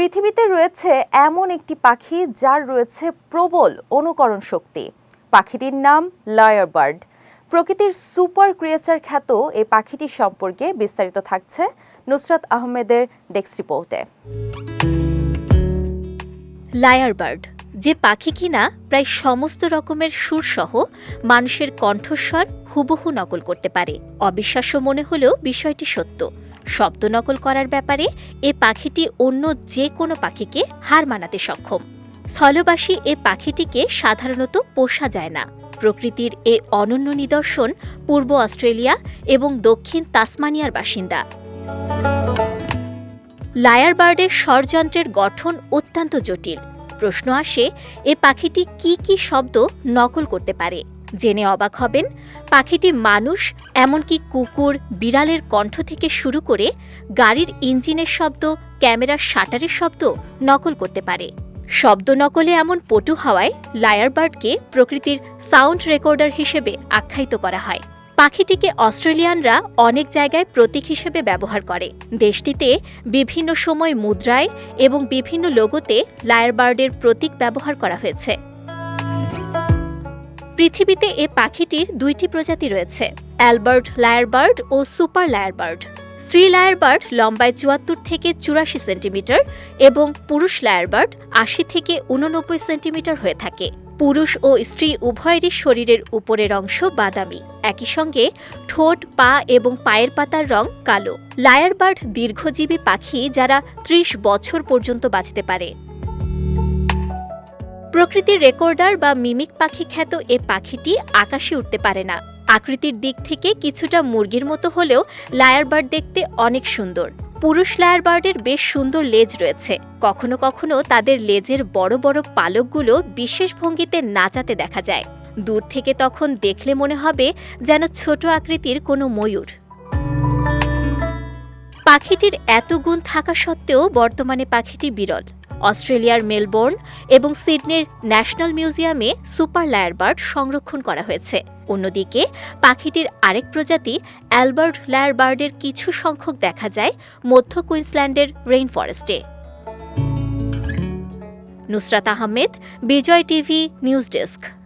পৃথিবীতে রয়েছে এমন একটি পাখি যার রয়েছে প্রবল অনুকরণ শক্তি। পাখিটির নাম লয়ার বার্ড প্রকৃতির সুপার ক্রিয়েচার খ্যাত এই পাখিটির সম্পর্কে বিস্তারিত থাকছে নুসরাত আহমেদের ডেস্ক রিপোর্টে। লায়ার বার্ড যে পাখি কিনা প্রায় সমস্ত রকমের সুরসহ মানুষের কণ্ঠস্বর হুবহু নকল করতে পারে। অবিশ্বাস্য মনে হলেও বিষয়টি সত্য। শব্দ নকল করার ব্যাপারে এ পাখিটি অন্য যে কোনো পাখিকে হার মানাতে সক্ষম। স্থলবাসী এ পাখিটিকে সাধারণত পোষা যায় না। প্রকৃতির এ অনন্য নিদর্শন পূর্ব অস্ট্রেলিয়া এবং দক্ষিণ তাসমানিয়ার বাসিন্দা। লায়ার বার্ডের স্বরযন্ত্রের গঠন অত্যন্ত জটিল। প্রশ্ন আসে, এ পাখিটি কি কি শব্দ নকল করতে পারে? জেনে অবাক হবেন, পাখিটি মানুষ, এমনকি কুকুর, বিড়ালের কণ্ঠ থেকে শুরু করে গাড়ির ইঞ্জিনের শব্দ, ক্যামেরার শাটারের শব্দ নকল করতে পারে। শব্দ নকলে এমন পটু হওয়ায় লায়ারবার্ডকে প্রকৃতির সাউন্ড রেকর্ডার হিসেবে আখ্যায়িত করা হয়। পাখিটিকে অস্ট্রেলিয়ানরা অনেক জায়গায় প্রতীক হিসেবে ব্যবহার করে। দেশটিতে বিভিন্ন সময় মুদ্রায় এবং বিভিন্ন লোগোতে লায়ারবার্ডের প্রতীক ব্যবহার করা হয়েছে। পৃথিবীতে এ পাখিটির দুইটি প্রজাতি রয়েছে, অ্যালবার্ট লায়ারবার্ড ও সুপার লায়ারবার্ড। স্ত্রী লায়ারবার্ড লম্বায় চুয়াত্তর থেকে চুরাশি সেন্টিমিটার এবং পুরুষ লায়ারবার্ড আশি থেকে উননব্বই সেন্টিমিটার হয়ে থাকে। পুরুষ ও স্ত্রী উভয়েরই শরীরের উপরের অংশ বাদামি। একই সঙ্গে ঠোঁট, পা এবং পায়ের পাতার রং কালো। লায়ারবার্ড দীর্ঘজীবী পাখি যারা ত্রিশ বছর পর্যন্ত বাঁচতে পারে। প্রকৃতির রেকর্ডার বা মিমিক পাখি খ্যাত এ পাখিটি আকাশে উঠতে পারে না। আকৃতির দিক থেকে কিছুটা মুরগির মতো হলেও লায়ার বার্ড দেখতে অনেক সুন্দর। পুরুষ লায়ার বার্ডের বেশ সুন্দর লেজ রয়েছে। কখনো কখনো তাদের লেজের বড় বড় পালকগুলো বিশেষ ভঙ্গিতে নাচাতে দেখা যায়। দূর থেকে তখন দেখলে মনে হবে যেন ছোট আকৃতির কোনো ময়ূর। পাখিটির এত গুণ থাকা সত্ত্বেও বর্তমানে পাখিটি বিরল। অস্ট্রেলিয়ার মেলবোর্ন এবং সিডনির ন্যাশনাল মিউজিয়ামে সুপার লায়ারবার্ড সংরক্ষণ করা হয়েছে। অন্যদিকে, পাখিটির আরেক প্রজাতি অ্যালবার্ট লায়ার বার্ডের কিছু সংখ্যক দেখা যায় মধ্য কুইন্সল্যান্ডের rain ফরেস্টে Nusrat Ahmed, Bijoy TV, news desk.